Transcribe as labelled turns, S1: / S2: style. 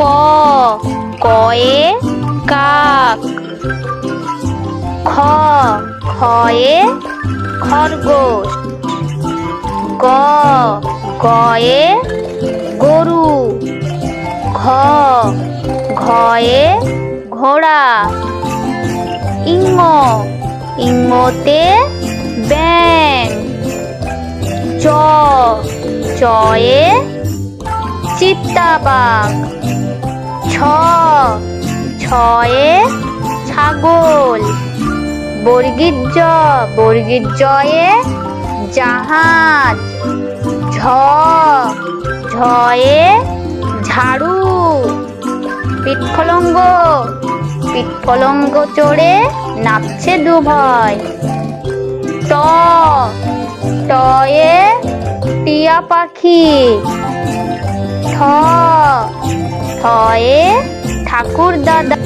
S1: ক কয়ে কাক, খ, খয়ে খরগোশ, গ, গয়ে গরু, ঘ, ঘয়ে ঘোড়া, ইঙ্গ, ইঙ্গতে ব্যাং চ, চয়ে চিত্তাবাঘ। ছ, ছয়ে ছাগল, বর্গীর জ, বর্গীর জয়ে জাহাজ, ঝ, ঝয়ে ঝাড়ু পিঠফলঙ্গ পিঠফলঙ্গ চড়ে নাচছে দুভয় ট, টয়ে টিয়া পাখি, ঠ থয়ে ঠাকুর দাদা